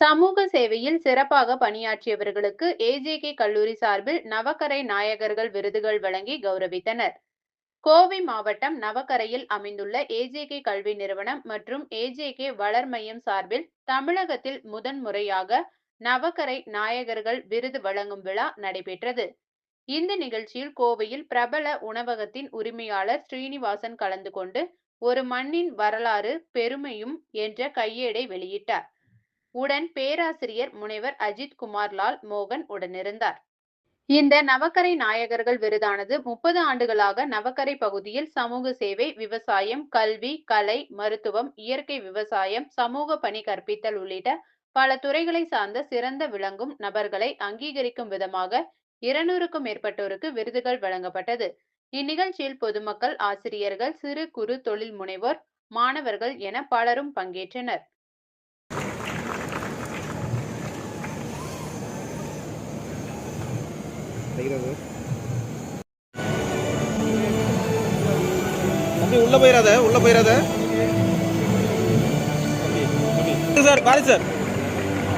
சமூக சேவையில் சிறப்பாக பணியாற்றியவர்களுக்கு ஏஜேகே கல்லூரி சார்பில் நவக்கரை நாயகர்கள் விருதுகள் வழங்கி கௌரவித்தனர். கோவை மாவட்டம் நவக்கரையில் அமைந்துள்ள ஏஜேகே கல்வி நிறுவனம் மற்றும் ஏஜேகே வளர் மையம் சார்பில் தமிழகத்தில் முதன்முறையாக நவக்கரை நாயகர்கள் விருது வழங்கும் விழா நடைபெற்றது. இந்த நிகழ்ச்சியில் கோவையில் பிரபல உணவகத்தின் உரிமையாளர் ஸ்ரீனிவாசன் கலந்து கொண்டு ஒரு மண்ணின் வரலாறு பெருமையும் என்ற கையேடை வெளியிட்டார். உடன் பேராசிரியர் முனைவர் அஜித் குமார் லால் மோகன் உடனிருந்தார். இந்த நவக்கரை நாயகர்கள் விருதானது முப்பது ஆண்டுகளாக நவக்கரை பகுதியில் சமூக சேவை விவசாயம் கல்வி கலை மருத்துவம் இயற்கை விவசாயம் சமூக பணி கற்பித்தல் உள்ளிட்ட பல துறைகளை சார்ந்த சிறந்த விளங்கும் நபர்களை அங்கீகரிக்கும் விதமாக இருநூறுக்கும் மேற்பட்டோருக்கு விருதுகள் வழங்கப்பட்டது. இந்நிகழ்ச்சியில் பொதுமக்கள் ஆசிரியர்கள் சிறு குறு தொழில் முனைவோர் மாணவர்கள் என பலரும் பங்கேற்றனர். தம்பி உள்ள போயிடாத உள்ள போயிடாத சார் பாரு sir.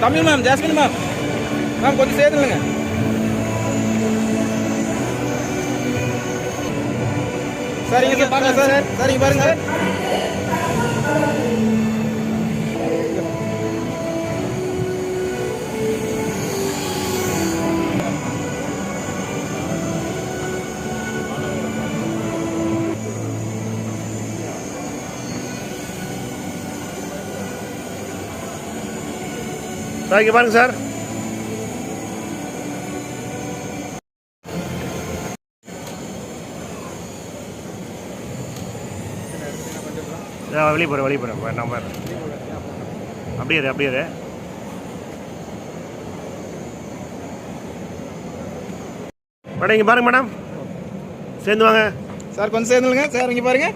Tamil ma'am Jasmine ma'am ma'am கொஞ்சம் சேர்த்துலங்க சரிங்க சார் பாருங்க சார். சரிங்க பாருங்க சார். இங்கே பாருங்க சார் வெளியே போகிறேன் வெளியே போகிறேன் நான் பாரு அப்படியே அப்படியே. மேடம் இங்கே பாருங்க மேடம் சேர்ந்து வாங்க சார் கொஞ்சம் சேர்ந்துலுங்க சார் இங்க பாருங்க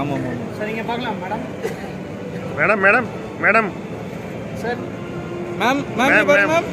ஆமாம் ஆமாம் ஆமாம் சார் இங்கே பார்க்கலாம் madam. Madam madam madam. Sir ma'am ma'am. Ma'am.